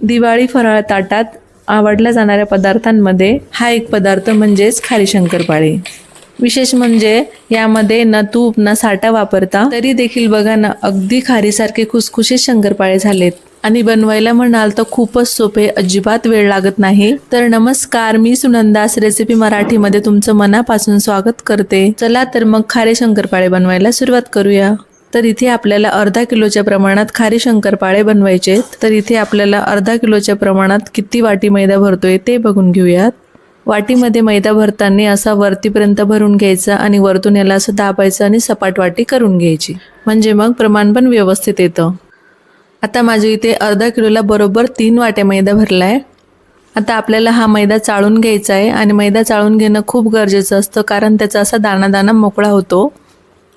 दिवाळी फराळ ताटात आवडल्या जाणाऱ्या पदार्थांमध्ये हा एक पदार्थ म्हणजेच खारी शंकरपाळी विशेष म्हणजे यामध्ये न तूप ना साठा वापरता तरी देखील बघा ना अगदी खारीसारखे खुसखुशीत शंकरपाळे झालेत. आणि बनवायला म्हणाल तर खूपच सोपे अजिबात वेळ लागत नाही. तर नमस्कार मी सुनंदास रेसिपी मराठीमध्ये तुमचं मनापासून स्वागत करते. चला तर मग खारे शंकरपाळे बनवायला सुरुवात करूया. तर इथे आपल्याला अर्धा किलोच्या प्रमाणात खारी शंकरपाळे बनवायचे तर इथे आपल्याला अर्धा किलोच्या प्रमाणात किती वाटी मैदा भरतोय ते बघून घेऊयात. वाटीमध्ये मैदा भरताना असा वरतीपर्यंत भरून घ्यायचा आणि वरतून याला असं दाबायचं आणि सपाट वाटी करून घ्यायची. म्हणजे मग प्रमाण पण व्यवस्थित येतं. आता माझ्या इथे अर्धा किलोला बरोबर तीन वाट्या मैदा भरला आहे आता आपल्याला हा मैदा चाळून घ्यायचा आहे आणि मैदा चाळून घेणं खूप गरजेचं असतं कारण त्याचा असा दाणा दाणा मोकळा होतो.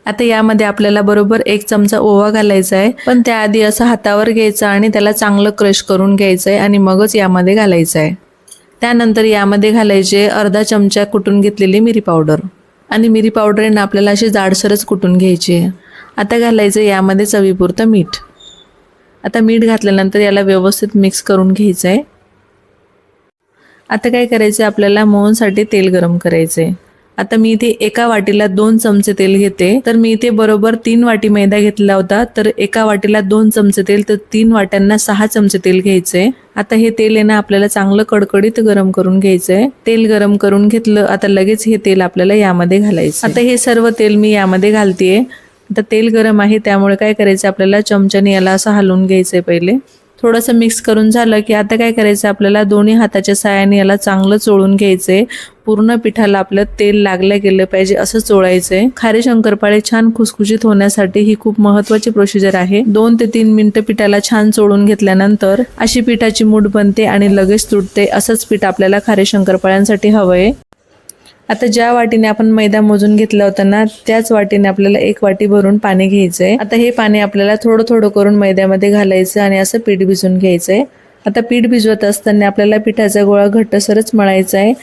आता यामध्ये आपल्याला बरोबर एक चमचा ओवा घालायचा आहे. पण त्याआधी असं हातावर घ्यायचं आणि त्याला चांगलं क्रश करून घ्यायचं आहे आणि मगच यामध्ये घालायचं आहे त्यानंतर यामध्ये घालायचे अर्धा चमचा कुटून घेतलेली मिरी पावडर. आणि मिरी पावडर आहे ना आपल्याला अशी जाडसरच कुटून घ्यायची आहे. आता घालायचं यामध्ये चवीपुरतं मीठ. आता मीठ घातल्यानंतर याला व्यवस्थित मिक्स करून घ्यायचं आहे आता काय करायचं आहे आपल्याला मोहनसाठी तेल गरम करायचं आहे आता मी इथे एका वाटीला दोन चमचे तेल घेते. तर मी इथे बरोबर तीन वाटी मैदा घेतला होता. तर एका वाटीला दोन चमचे तेल तर तीन वाट्यांना सहा चमचे तेल घ्यायचंय आता हे तेल आहे ना आपल्याला चांगलं कडकडीत गरम करून घ्यायचंय. तेल गरम करून घेतलं आता लगेच हे तेल आपल्याला यामध्ये घालायचं आता हे सर्व तेल मी यामध्ये घालतेय. आता तेल गरम आहे त्यामुळे काय करायचं आपल्याला चमच्याने याला असं हलवून घ्यायचंय पहिले. थोडंसं मिक्स करून झालं की आता काय करायचं? आपल्याला दोन्ही हाताच्या साहाय्याने याला चांगलं चोळून घ्यायचंय. पूर्ण पिठाला आपलं तेल लागलं गेलं पाहिजे असं चोळायचंय. खारे शंकरपाळे छान खुसखुशीत होण्यासाठी ही खूप महत्वाची प्रोसिजर आहे. दोन ते तीन मिनिटं पिठाला छान चोळून घेतल्यानंतर अशी पिठाची मूठ बनते आणि लगेच तुटते. असंच पीठ आपल्याला खारे शंकरपाळ्यांसाठी हवंय. आता ज्या वाटीने आपण मैदा मोजून घेतला होता ना त्याच वाटीने आपल्याला एक वाटी भरून पाणी घ्यायचंय. आता हे पाणी आपल्याला थोडं थोडं करून मैद्यामध्ये घालायचं आणि असं पीठ भिजून घ्यायचंय. आता पीठ भिजवत असताना आपल्याला पिठाचा गोळा घट्टसरच मळायचा आहे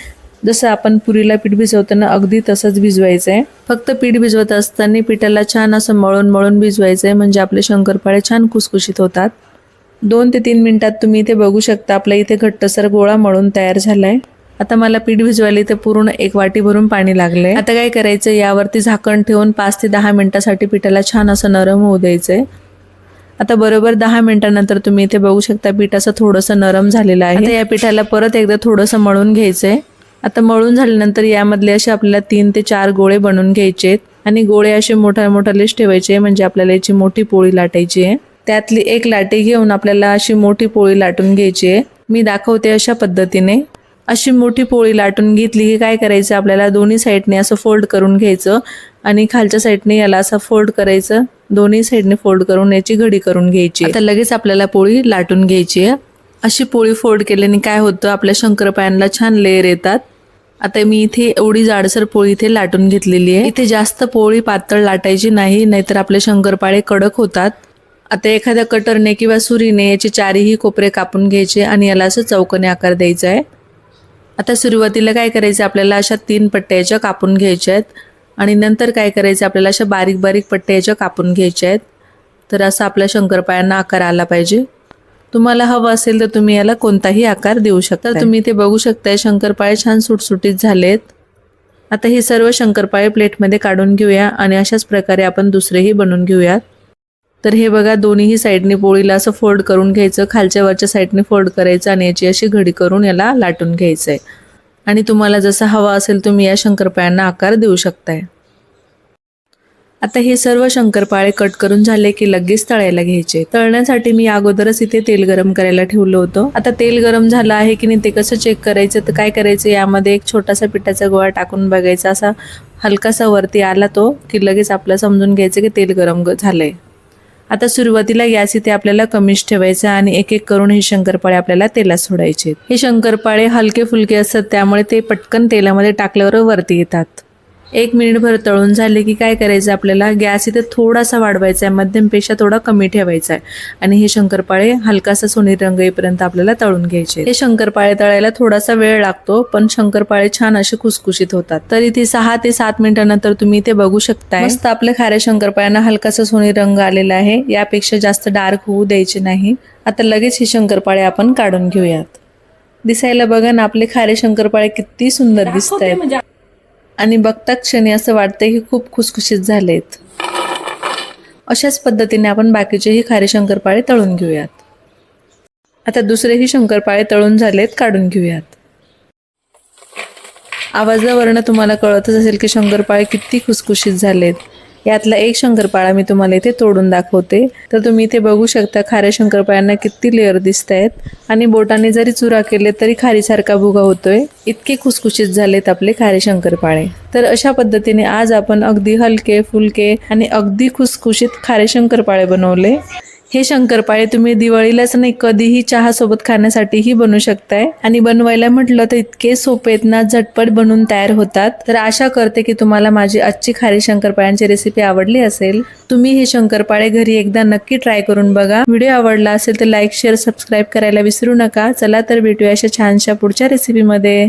जसं आपण पुरीला पीठ भिजवताना अगदी तसंच भिजवायचं आहे फक्त पीठ भिजवत असताना पिठाला छान असं मळून मळून भिजवायचं आहे म्हणजे आपले शंकरपाळे छान कुसकुशीत होतात. दोन ते तीन मिनिटात तुम्ही इथे बघू शकता आपल्या इथे घट्टसर गोळा मळून तयार झाला आहे आता मला पीठ भिजवायला ते पूर्ण एक वाटी भरून पाणी लागले आता काय करायचं यावरती झाकण ठेवून पाच ते दहा मिनिटासाठी पिठाला छान असं नरम होऊ द्यायचंय. आता बरोबर दहा मिनिटानंतर तुम्ही इथे बघू शकता पीठ असं थोडंसं नरम झालेलं आहे. आता या पिठाला परत एकदा थोडंसं मळून घ्यायचंय. आता मळून झाल्यानंतर यामधले असे आपल्याला तीन ते चार गोळे बनवून घ्यायचे आणि गोळे असे मोठ्या मोठ्यालेच ठेवायचे म्हणजे आपल्याला याची मोठी पोळी लाटायची आहे. त्यातली एक लाटी घेऊन आपल्याला अशी मोठी पोळी लाटून घ्यायची आहे. मी दाखवते अशा पद्धतीने. अशी मोठी पोळी लाटून घेतली की काय करायचं? आपल्याला दोन्ही साईडने असं फोल्ड करून घ्यायचं आणि खालच्या साईडने याला असं फोल्ड करायचं. दोन्ही साईडने फोल्ड करून याची घडी करून घ्यायची. आता लगेच आपल्याला पोळी लाटून घ्यायची आहे. अशी पोळी फोल्ड केल्याने काय होतं? आपल्या शंकरपायांना छान लेअर येतात. आता मी इथे एवढी जाडसर पोळी इथे लाटून घेतलेली आहे. इथे जास्त पोळी पातळ लाटायची नाही नाहीतर आपले शंकरपाळे कडक होतात. आता एखाद्या कटरने किंवा सुरीने याचे चारही कोपरे कापून घ्यायचे आणि याला असं चौकने आकार द्यायचा आहे. आता सुरुवातीला काय करायचं? आपल्याला अशा तीन पट्ट्या याच्या कापून घ्यायच्या आहेत. आणि नंतर काय करायचं? आपल्याला अशा बारीक बारीक पट्ट्या याच्या कापून घ्यायच्या आहेत. तर असं आपल्या शंकरपायांना आकार आला पाहिजे. तुम्हाला हवं असेल तर तुम्ही याला कोणताही आकार देऊ शकता. तुम्ही ते बघू शकताय. शंकरपाळे छान सुटसुटीत झालेत. आता हे सर्व शंकरपाळे प्लेटमध्ये काढून घेऊया आणि अशाच प्रकारे आपण दुसरेही बनवून घेऊयात. तर हे बघा दोन्हीही साईडने पोळीला असं फोल्ड करून घ्यायचं खालच्या वरच्या साईडने फोल्ड करायचं आणि याची अशी घडी करून याला लाटून घ्यायचं आहे आणि तुम्हाला जसा हवा असेल तुम्ही या शंकरपाळ्यांना आकार देऊ शकताय. आता हे सर्व शंकरपाळे कट करून झाले की लगेच तळायला घ्यायचे. तळण्यासाठी मी अगोदरच इथे तेल गरम करायला ठेवलं होतं. आता तेल गरम झालं आहे की नाही ते कसं चेक करायचं तर काय करायचं यामध्ये एक छोटासा पिठाचा गोळा टाकून बघायचा असा हलकासा वरती आला तो की लगेच आपलं समजून घ्यायचं की तेल गरम झालं झालंय. आता सुरुवातीला गॅस इथे आपल्याला कमीच ठेवायचा आणि एक एक करून हे शंकरपाळे आपल्याला तेलात सोडायचे. हे शंकरपाळे हलके फुलके असतात त्यामुळे ते पटकन तेलामध्ये टाकल्यावर वरती येतात. एक मिनिटभर तळून झाले की काय करायचं आपल्याला? गॅस इथे थोडासा वाढवायचा आहे. मध्यमपेक्षा थोडा कमी ठेवायचा आहे. आणि हे शंकरपाळे हलकासा सोनेरी रंग येईपर्यंत आपल्याला तळून घ्यायचे हे शंकरपाळे तळायला थोडासा वेळ लागतो पण शंकरपाळे छान असे खुसखुशीत होतात. तर इथे सहा ते सात मिनिटानंतर तुम्ही इथे बघू शकताय. मस्त आपल्या खाऱ्या शंकरपाळ्यांना हलकासा सोनेरी रंग आलेला आहे. यापेक्षा जास्त डार्क होऊ द्यायचे नाही. आता लगेच हे शंकरपाळे आपण काढून घेऊयात. दिसायला बघा ना आपले खारे शंकरपाळे किती सुंदर दिसत आहेत आणि बघता क्षणी असं वाटतं की खूप खुसखुशीत झालेत. अशाच पद्धतीने आपण बाकीचेही खारे शंकरपाळे तळून घेऊयात. आता दुसरेही शंकरपाळे तळून झालेत काढून घेऊयात. आवाजावरनं तुम्हाला कळतच असेल की शंकरपाळे किती खुसखुशीत झालेत. यातला एक शंकरपाळा मी तुम्हाला इथे तोडून दाखवते. तर तुम्ही इथे बघू शकता खाऱ्या शंकरपाळ्यांना किती लेअर दिसत आहेत आणि बोटाने जरी चुरा केले तरी खारीसारखा भुगा होतोय. इतके खुसखुशीत झालेत आपले खारे शंकरपाळे. तर अशा पद्धतीने आज आपण अगदी हलके फुलके आणि अगदी खुसखुशीत खारे शंकरपाळे बनवले. हे शंकरपाळे तुम्ही दिवाळीलाच नाही कधीही चहासोबत खाण्यासाठीही बनवू शकताय. आणि बनवायला म्हटलं तर इतके सोपे आहेत ना झटपट बनवून तयार होतात. तर आशा करते की तुम्हाला माझी आजची खारी शंकरपाळ्यांची रेसिपी आवडली असेल. तुम्ही हे शंकरपाळे घरी एकदा नक्की ट्राय करून बघा. व्हिडिओ आवडला असेल तर लाईक शेअर सबस्क्राईब करायला विसरू नका. चला तर भेटूया अशा छानशा पुढच्या रेसिपीमध्ये